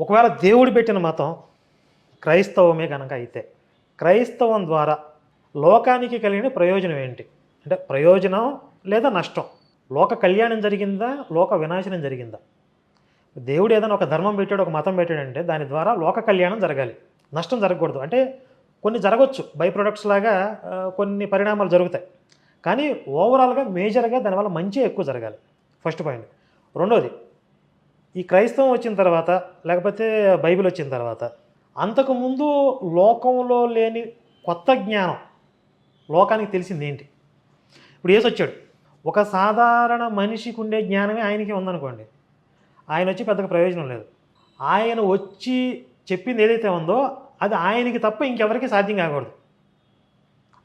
ఒకవేళ దేవుడు పెట్టిన మతం క్రైస్తవమే కనుక అయితే క్రైస్తవం ద్వారా లోకానికి కలిగిన ప్రయోజనం ఏంటి? అంటే ప్రయోజనం లేదా నష్టం? లోక కళ్యాణం జరిగిందా? లోక వినాశనం జరిగిందా? దేవుడు ఏదైనా ఒక ధర్మం పెట్టాడు ఒక మతం పెట్టాడంటే దాని ద్వారా లోక కళ్యాణం జరగాలి. నష్టం జరగకూడదు. అంటే కొన్ని జరగవచ్చు బై ప్రొడక్ట్స్ లాగా కొన్ని పరిణామాలు జరుగుతాయి. కానీ ఓవరాల్గా మేజర్గా దానివల్ల మంచి ఎక్కువ జరగాలి. First point. రెండోది ఈ క్రైస్తవం వచ్చిన తర్వాత లేకపోతే బైబిల్ వచ్చిన తర్వాత అంతకుముందు లోకంలో లేని కొత్త జ్ఞానం లోకానికి తెలిసింది ఏంటి? ఇప్పుడు ఏసు వచ్చాడు. ఒక సాధారణ మనిషికి ఉండే జ్ఞానమే ఆయనకి ఉందనుకోండి. ఆయన వచ్చి పెద్దగా ప్రయోజనం లేదు. ఆయన వచ్చి చెప్పింది ఏదైతే ఉందో అది ఆయనకి తప్ప ఇంకెవరికి సాధ్యం కాకూడదు.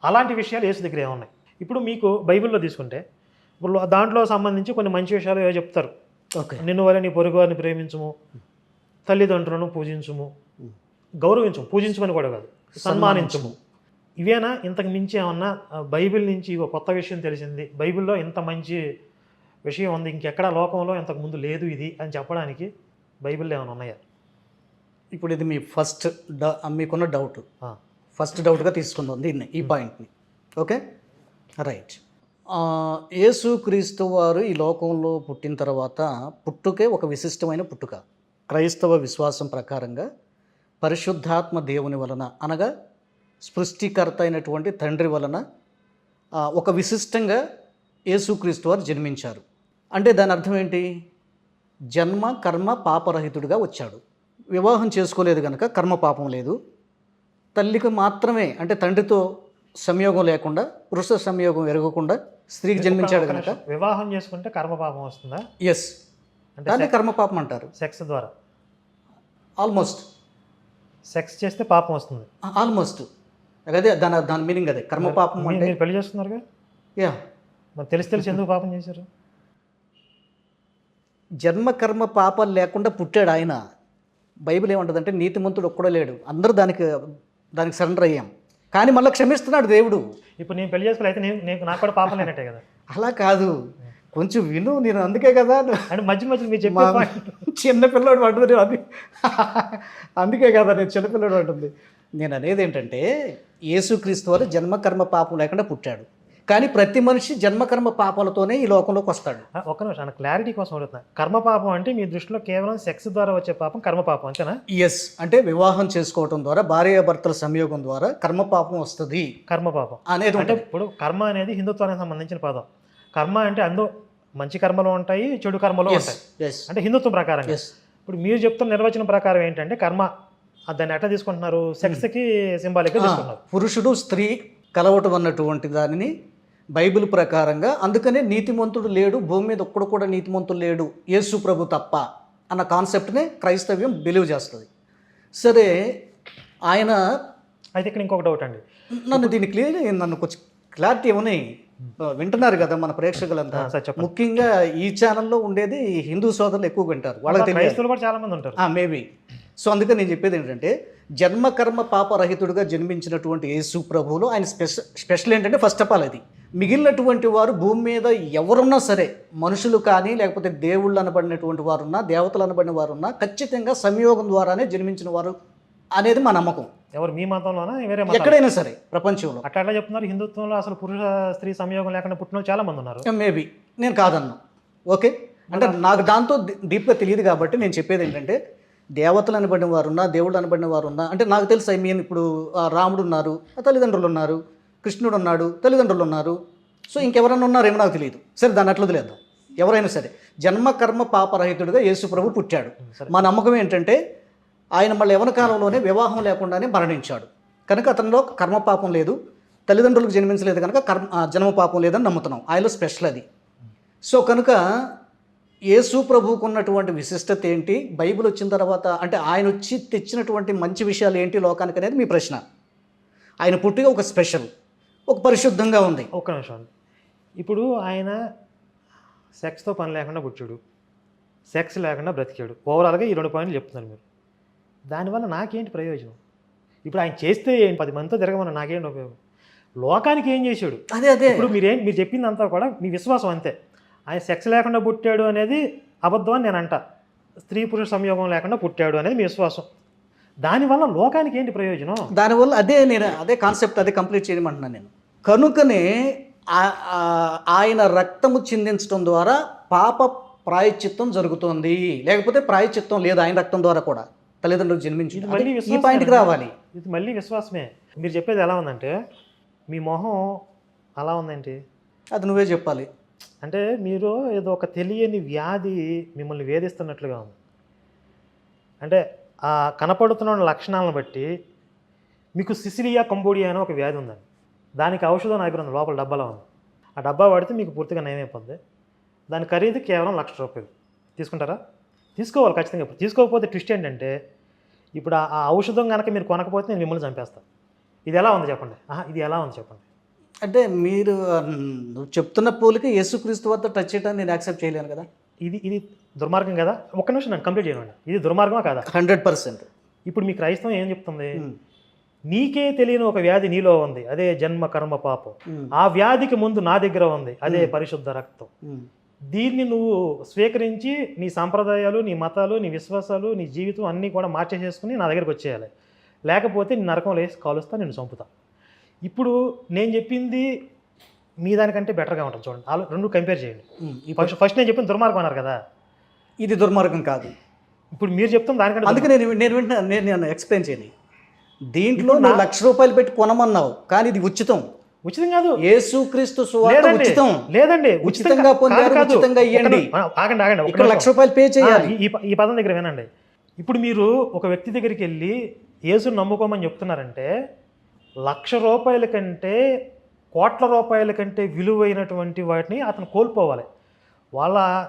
అలాంటి విషయాలు యేసు దగ్గర ఏమున్నాయి? ఇప్పుడు మీకు బైబిల్లో తీసుకుంటే ఇప్పుడు దాంట్లో సంబంధించి కొన్ని మంచి విషయాలు ఏవో చెప్తారు. నిన్ను వల్ల నీ పొరుగు వారిని ప్రేమించము తల్లిదండ్రులను పూజించుము గౌరవించము. పూజించమని కూడా కాదు సన్మానించము. ఇవేనా? ఇంతకు మించి ఏమన్నా బైబిల్ నుంచి ఇగో కొత్త విషయం తెలిసింది. బైబిల్లో ఇంత మంచి విషయం ఉంది ఇంకెక్కడ లోకంలో ఇంతకు ముందు లేదు ఇది అని చెప్పడానికి బైబిల్లో ఏమైనా ఉన్నాయా? ఇప్పుడు ఇది మీ ఫస్ట్ డ మీకున్న డౌట్. ఫస్ట్ డౌట్గా తీసుకుందాం దీన్ని ఈ పాయింట్ని. ఓకే? రైట్. యేసుక్రీస్తు వారు ఈ లోకంలో పుట్టిన తర్వాత పుట్టుకే ఒక విశిష్టమైన పుట్టుక క్రైస్తవ విశ్వాసం ప్రకారంగా పరిశుద్ధాత్మ దేవుని వలన అనగా సృష్టికర్త అయినటువంటి తండ్రి వలన ఒక విశిష్టంగా యేసుక్రీస్తు వారు జన్మించారు. అంటే దాని అర్థం ఏంటి? జన్మ కర్మ పాపరహితుడిగా వచ్చాడు. వివాహం చేసుకోలేదు కనుక కర్మ పాపం లేదు. తల్లికి మాత్రమే అంటే తండ్రితో సంయోగం లేకుండా పురుష సంయోగం ఎరగకుండా స్త్రీకి జన్మించాడు కనుక. వివాహం చేసుకుంటే కర్మపాపం వస్తుందా? ఎస్ అంటే దాన్ని కర్మ పాపం అంటారు. సెక్స్ ద్వారా. ఆల్మోస్ట్ సెక్స్ చేస్తే పాపం వస్తుంది. ఆల్మోస్ట్ అదే దాని దాని మీనింగ్ అదే. కర్మ పాపం మీ- అంటే పెళ్ళి చేసుకున్నారుగా? యా మరి తెలిసి తెలిసి ఎందుకు పాపం చేశారు? జన్మ కర్మ పాపాలు లేకుండా పుట్టాడు ఆయన. బైబిల్ ఏమంటుందంటే నీతిమంతుడు ఒక్కడో లేడు. అందరూ దానికి దానికి సరెండర్ అయ్యాం. కానీ మళ్ళీ క్షమిస్తున్నాడు దేవుడు. ఇప్పుడు నేను పెళ్ళి చేసుకోవాలి అయితే నేను నేను నాకు కూడా పాపం లేనట్టే కదా. అలా కాదు. కొంచెం విను నేను అందుకే కదా అంటే మధ్య మధ్య మీరు చెప్పే. చిన్న పిల్లోడు అంటుంది అది. అందుకే కదా నేను చిన్న పిల్లోడు అంటుంది. నేను అనేది ఏంటంటే యేసుక్రీస్తు వారు జన్మకర్మ పాపం లేకుండా పుట్టాడు. కానీ ప్రతి మనిషి జన్మకర్మ పాపాలతోనే ఈ లోకంలోకి వస్తాడు. ఆ, ఒక్క నిమిషం క్లారిటీ కోసం అడుగుతున్నా. కర్మ పాపం అంటే మీ దృష్టిలో కేవలం సెక్స్ ద్వారా వచ్చే పాపం కర్మ పాపం అంతేనా? ఎస్ అంటే వివాహం చేసుకోవటం ద్వారా భార్యాభర్తల సంయోగం ద్వారా కర్మ పాపం వస్తుంది. కర్మ పాపం. అనేది అంటే ఇప్పుడు కర్మ అనేది హిందుత్వానికి సంబంధించిన పదం. కర్మ అంటే అందు మంచి కర్మలు ఉంటాయి చెడు కర్మలు ఉంటాయి. అంటే హిందుత్వం ప్రకారం ఇప్పుడు మీరు చెప్తున్న నిర్వచనం ప్రకారం ఏంటంటే కర్మ దాన్ని ఎట్లా తీసుకుంటున్నారు? సెక్స్కి సింబాలిక్గా తీసుకుంటున్నారు. పురుషుడు స్త్రీ కలవటం అన్నటువంటి దానిని బైబిల్ ప్రకారంగా అందుకనే నీతిమంతుడు లేడు భూమి మీద ఒక్కడు కూడా నీతిమంతుడు లేడు యేసు ప్రభు తప్ప అన్న కాన్సెప్ట్నే క్రైస్తవ్యం బిలీవ్ చేస్తుంది. సరే ఆయన అయితే ఇక్కడ ఇంకొక డౌట్ అండి. నన్ను దీన్ని క్లియర్ నన్ను కొంచెం క్లారిటీ ఇవ్వని వింటున్నారు కదా మన ప్రేక్షకులంతా. ముఖ్యంగా ఈ ఛానల్లో ఉండేది హిందూ సోదరులు ఎక్కువ వింటారు. వాళ్ళకి తెలియదు క్రైస్తవులు కూడా చాలా మంది ఉంటారు. మేబీ. సో అందుకని నేను చెప్పేది ఏంటంటే జన్మ కర్మ పాపరహితుడిగా జన్మించినటువంటి యేసు ప్రభువులో ఆయన స్పెషల్ స్పెషల్ ఏంటంటే ఫస్ట్ ఆఫ్ ఆల్ అది. మిగిలినటువంటి వారు భూమి మీద ఎవరున్నా సరే మనుషులు కానీ లేకపోతే దేవుళ్ళు అనబడినటువంటి వారు ఉన్నా దేవతలు అనబడిన వారు ఉన్నా ఖచ్చితంగా సంయోగం ద్వారానే జన్మించిన వారు అనేది మా నమ్మకం. ఎవరు మీ మతంలోనా? వేరే మతం ఎక్కడైనా సరే ప్రపంచంలో. అట్లా ఎట్లా చెప్తున్నారు. హిందుత్వంలో అసలు పురుష స్త్రీ సంయోగం లేకుండా పుట్టిన చాలా మంది ఉన్నారు. మేబీ నేను కాదన్నా. ఓకే అంటే నాకు దాంతో డీప్గా తెలియదు కాబట్టి నేను చెప్పేది ఏంటంటే దేవతలు అనబడిన వారు ఉన్నా దేవుళ్ళు అనబడిన వారు ఉన్నా అంటే నాకు తెలుసు ఐ మీన్ ఇప్పుడు రాముడు ఉన్నారు తల్లిదండ్రులు ఉన్నారు కృష్ణుడు ఉన్నాడు తల్లిదండ్రులు ఉన్నారు. సో ఇంకెవరన్నా ఉన్నారేమో నాకు తెలియదు. సరే దాన్ని అట్లా వదిలేద్దాం. ఎవరైనా సరే జన్మ కర్మ పాపరహితుడిగా యేసు ప్రభు పుట్టాడు. సరే. మా నమ్మకం ఏంటంటే ఆయన మళ్ళీ యవన కాలంలోనే వివాహం లేకుండానే మరణించాడు. కనుక అతనిలో కర్మపాపం లేదు. తల్లిదండ్రులకు జన్మించలేదు కనుక కర్మ జన్మ పాపం లేదని నమ్ముతున్నాం. ఆయనలో స్పెషల్ అది. సో కనుక యేసు ప్రభువుకు ఉన్నటువంటి విశిష్టత ఏంటి? బైబిల్ వచ్చిన తర్వాత అంటే ఆయన వచ్చి తెచ్చినటువంటి మంచి విషయాలు ఏంటి లోకానికి అనేది మీ ప్రశ్న. ఆయన పుట్టిగా ఒక స్పెషల్ ఒక పరిశుద్ధంగా ఉంది. ఒక్క నిమిషం ఇప్పుడు ఆయన సెక్స్తో పని లేకుండా పుట్టాడు సెక్స్ లేకుండా బ్రతికాడు. ఓవరాల్గా ఈ రెండు పాయింట్లు చెప్తున్నారు మీరు. దానివల్ల నాకేంటి ప్రయోజనం? ఇప్పుడు ఆయన చేస్తే ఏంటి పది మందితో తిరగమని నాకేంటి ఉపయోగం? లోకానికి ఏం చేశాడు? అదే అదే. ఇప్పుడు మీరేం మీరు చెప్పిందంతా కూడా మీ విశ్వాసం అంతే. ఆయన సెక్స్ లేకుండా పుట్టాడు అనేది అబద్ధం అని నేను అంట. స్త్రీ పురుష సంయోగం లేకుండా పుట్టాడు అనేది మీ విశ్వాసం. దానివల్ల లోకానికి ఏంటి ప్రయోజనం? దానివల్ల అదే నేను అదే కాన్సెప్ట్ అదే కంప్లీట్ చేయమంటున్నాను నేను. కనుకనే ఆయన రక్తము చిందించడం ద్వారా పాప ప్రాయశ్చిత్తం జరుగుతుంది. లేకపోతే ప్రాయశ్చిత్తం లేదు ఆయన రక్తం ద్వారా కూడా. తల్లిదండ్రులు జన్మించి ఇది మళ్ళీ అదే ఈ. పాయింట్కి రావాలి. ఇది మళ్ళీ విశ్వాసమే. మీరు చెప్పేది ఎలా ఉందంటే మీ మొహం అలా ఉందేంటి. అది నువ్వే చెప్పాలి. అంటే మీరు ఏదో ఒక తెలియని వ్యాధి మిమ్మల్ని వేధిస్తున్నట్లుగా ఉంది. అంటే ఆ కనపడుతున్న లక్షణాలను బట్టి మీకు సిసిలియా కంబోడియా అనే ఒక వ్యాధి ఉందండి. దానికి ఔషధం నా దగ్గర ఉంది లోపల డబ్బాలో ఉంది. ఆ డబ్బా వాడితే మీకు పూర్తిగా నయమైపోద్ది దాని ఖరీదు కేవలం లక్ష రూపాయలు. తీసుకుంటారా? తీసుకోవాలి ఖచ్చితంగా. ఇప్పుడు తీసుకోకపోతే ట్విస్ట్ ఏంటంటే ఇప్పుడు ఆ- ఔషధం కనుక మీరు కొనకపోతే నేను మిమ్మల్ని చంపేస్తాను. ఇది ఎలా ఉంది చెప్పండి? ఇది ఎలా ఉంది చెప్పండి? అంటే మీరు చెప్తున్న పోలిక యేసుక్రీస్తు వద్ద టచ్ చేయడానికి నేను యాక్సెప్ట్ చేయలేను కదా? ఇది ఇది దుర్మార్గం కదా? ఒక్క నిమిషం నన్ను కంప్లీట్ చేయండి ఇది దుర్మార్గమా కాదా? Hundred percent. ఇప్పుడు మీ క్రైస్తవం ఏం చెప్తుంది? నీకే తెలియని ఒక వ్యాధి నీలో ఉంది. అదే జన్మ కర్మ పాపం. ఆ వ్యాధికి ముందు నా దగ్గర ఉంది. అదే పరిశుద్ధ రక్తం. దీన్ని నువ్వు స్వీకరించి నీ సాంప్రదాయాలు నీ మతాలు నీ విశ్వాసాలు నీ జీవితం అన్నీ కూడా మార్చేసేసుకుని నా దగ్గరికి వచ్చేయాలి. లేకపోతే నీ నరకం లేసి కాలుస్తా నేను చంపుతా. ఇప్పుడు నేను చెప్పింది మీ దానికంటే బెటర్గా ఉంటుంది చూడండి. ఆలో- రెండు కంపేర్ చేయండి. ఫస్ట్ ఫస్ట్ నేను చెప్పిన దుర్మార్గం అన్నారు కదా. ఇది దుర్మార్గం కాదు. ఇప్పుడు మీరు చెప్తున్న దానికంటే అందుకే నేను నేను వింటున్నా నేను ఎక్స్ప్లెయిన్ చేయాలి దీంట్లో లక్ష రూపాయలు పెట్టి కొనమన్నావు కానీ ఇది ఉచితం. ఉచితం కాదు. యేసుక్రీస్తు సువార్త లేదండి. ఉచితం. లేదండి. ఉచితంగా పొందారు. ఉచితంగా నిమిషం, ఆగండి ఆగండి. ఇక్కడ నిమిషం. లక్ష రూపాయలు పే చేయాలి. ఈ- పదం దగ్గర వినండి. ఇప్పుడు మీరు ఒక వ్యక్తి దగ్గరికి వెళ్ళి యేసుని నమ్ముకోమని చెప్తున్నారంటే లక్ష రూపాయల కంటే కోట్ల రూపాయల కంటే విలువైనటువంటి వాటిని అతను కోల్పోవాలి. వాళ్ళ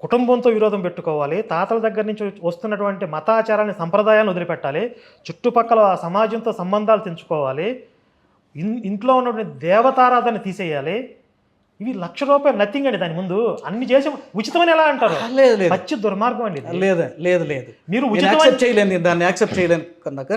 కుటుంబంతో విరోధం పెట్టుకోవాలి. తాతల దగ్గర నుంచి వస్తున్నటువంటి మతాచారాన్ని సంప్రదాయాలను వదిలిపెట్టాలి. చుట్టుపక్కల సమాజంతో సంబంధాలు తెంచుకోవాలి. ఇన్- ఇంట్లో ఉన్నటువంటి దేవతారాధన తీసేయాలి. ఇవి లక్ష రూపాయలు నథింగ్ అండి దాని ముందు. అన్ని చేసి ఉచితమని ఎలా అంటారు? లేదు లేదు. పచ్చి దుర్మార్గం అండి. లేదు లేదు లేదు. మీరు యాక్సెప్ట్ చేయలేను నేను దాన్ని యాక్సెప్ట్ చేయలేను కనుక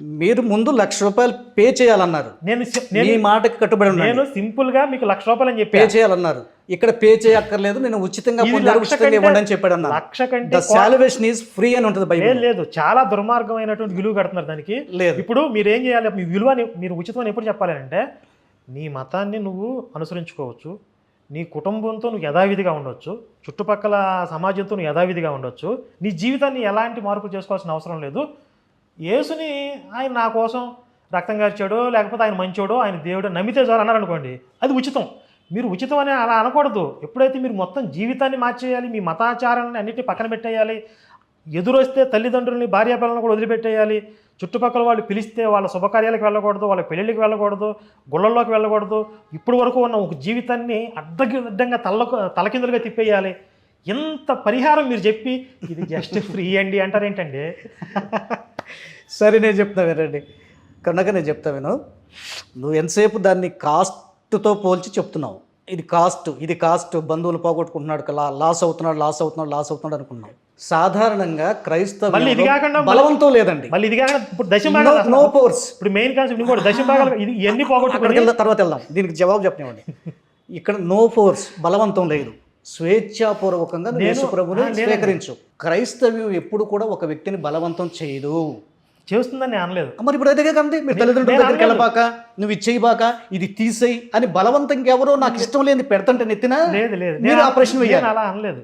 మీరు ముందు లక్ష రూపాయలు పే చేయాలన్నారు. నేను నేను మాటకి కట్టుబడి ఉన్నాను నేను సింపుల్గా మీకు లక్ష రూపాయలు అని పే చేయాలన్నారు. ఇక్కడ పే చేయక్కర్లేదు నేను ఉచితంగా ఇవ్వండి అని చెప్పాడు అన్నారు లక్ష కంటే సాల్వేషన్ ఈజ్ ఫ్రీ అని ఉంటుంది బైబిల్ లేదు చాలా దుర్మార్గమైనటువంటి విలువ కడుతున్నారు దానికి. లేదు. ఇప్పుడు మీరు ఏం చేయాలి? మీ విలువని మీరు ఉచితం ఎప్పుడు చెప్పాలి అంటే నీ మతాన్ని నువ్వు అనుసరించుకోవచ్చు. నీ కుటుంబంతో నువ్వు యథావిధిగా ఉండొచ్చు. చుట్టుపక్కల సమాజంతో నువ్వు యథావిధిగా ఉండొచ్చు. నీ జీవితాన్ని ఎలాంటి మార్పులు చేసుకోవాల్సిన అవసరం లేదు. యేసుని ఆయన నా కోసం రక్తం గార్చాడో లేకపోతే ఆయన మంచోడో ఆయన దేవుడో నమ్మితే చాలు అన్నారు అనుకోండి. అది ఉచితం. మీరు ఉచితం అని అలా అనకూడదు. ఎప్పుడైతే మీరు మొత్తం జీవితాన్ని మార్చేయాలి మీ మతాచారాన్ని అన్నిటిని పక్కన పెట్టేయాలి ఎదురొస్తే తల్లిదండ్రుల్ని భార్యాపిల్లలను కూడా వదిలిపెట్టేయాలి చుట్టుపక్కల వాళ్ళు పిలిస్తే వాళ్ళ శుభకార్యాలకు వెళ్ళకూడదు వాళ్ళ పెళ్ళిళ్ళకి వెళ్ళకూడదు గుళ్ళల్లోకి వెళ్ళకూడదు ఇప్పటి వరకు ఉన్న ఒక జీవితాన్ని అడ్డగి అడ్డంగా తలకు తలకిందులుగా తిప్పేయాలి. ఎంత పరిహారం మీరు చెప్పి ఇది జస్ట్ ఫ్రీ అండి అంటారేంటండి? సరే నేను చెప్తా వినండి. కనుక నేను చెప్తా విను. నువ్వు ఎంతసేపు దాన్ని కాస్ట్తో పోల్చి చెప్తున్నావు? ఇది కాస్ట్ ఇది కాస్ట్ బంధువులు పోగొట్టుకుంటున్నాడు లా లాస్ అవుతున్నాడు లాస్ అవుతున్నాడు లాస్ అవుతున్నాడు అనుకున్నావు. సాధారణంగా ఇది కాకుండా క్రైస్తవ మళ్ళీ- బలవంతం లేదండి. మళ్ళీ ఇది కాకుండా ఇప్పుడు నో ఫోర్స్ ఇప్పుడు మెయిన్ కాన్సెప్ట్ ఇంకోటి భాగాలు ఇది ఎన్ని అక్కడికి పోగొట్టుకుని వెళ్దాం తర్వాత వెళ్దాం. దీనికి జవాబు చెప్పనివ్వండి. ఇక్కడ నో ఫోర్స్ బలవంతం లేదు. స్వేచ్ఛాపూర్వకంగా యేసు లేదండి. స్వీకరించు. క్రైస్తవ్యం ఎప్పుడు కూడా ఒక వ్యక్తిని బలవంతం చేయదు. చేస్తుందని అనలేదు. మరి ఇప్పుడు అదే కండి మీరు తల్లిదండ్రుల దగ్గరికి. వెళ్ళబాక నువ్వు ఇది చేయబాక ఇది తీసేయి అని బలవంతం ఎవరో నాకు ఇష్టం లేని పెడతంటే నెత్తిన? లేదు లేదు. నేను ఆ ప్రశ్న అలా అనలేదు.